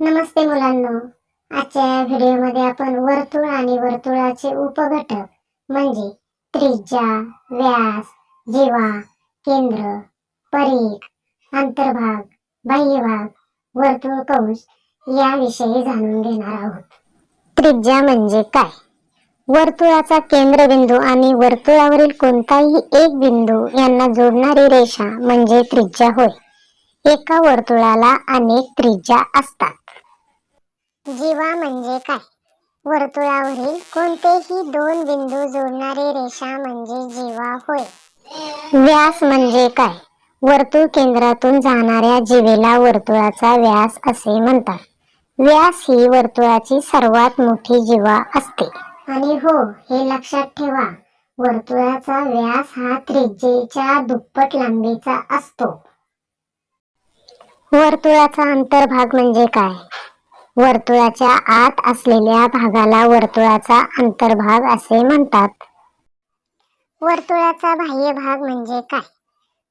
नमस्ते मुलांनो. आजच्या या व्हिडिओमध्ये आपण वर्तुळ आणि वर्तुळाचे उपघटक म्हणजे त्रिज्या व्यास जीवा केंद्र परीख अंतर्भाग बाह्यभाग वर्तुळ कंश याविषयी जाणून घेणार आहोत. त्रिज्या म्हणजे काय? वर्तुळाचा केंद्रबिंदू आणि वर्तुळावरील कोणताही एक बिंदू यांना जोडणारी रेषा म्हणजे त्रिज्या होय. एका वर्तुळाला अनेक त्रिज्या असतात. जीवा म्हणजे काय? वर्तुळावरील कोणतेही दोन बिंदू जोडणारी रेषा म्हणजे जीवा होय. व्यास म्हणजे काय? वर्तुळ केंद्रातून जाणाऱ्या जीवेला वर्तुळाचा व्यास असे म्हणतात. व्यास ही वर्तुळाची सर्वात मोठी जीवा असते. आणि हो हे लक्षात ठेवा. वर्तुळाचा व्यास हा त्रिज्येच्या दुप्पट लांबीचा असतो. वर्तुळाचा अंतर्भाग म्हणजे काय? वर्तुळाच्या आत असलेल्या भागाला वर्तुळाचा अंतर्भाग असे म्हणतात. वर्तुळाचा बाह्य भाग म्हणजे काय?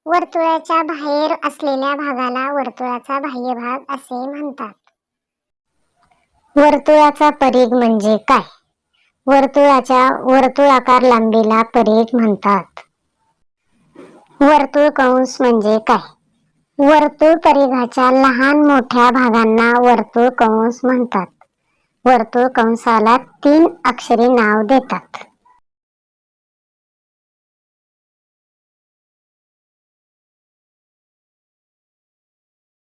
वर्तुळाच्या बाहेर असलेल्या भागाला वर्तुळाचा बाह्य भाग असे म्हणतात. वर्तुळाचा परीघ म्हणजे काय? वर्तुळाच्या वर्तुळाकार लांबीला परीघ म्हणतात. वर्तुळ कंस म्हणजे काय? वर्तुळ परिघाच्या लहान मोठ्या भागांना वर्तुळ कंस म्हणतात. वर्तुळ कंसाला तीन अक्षरी नाव देतात.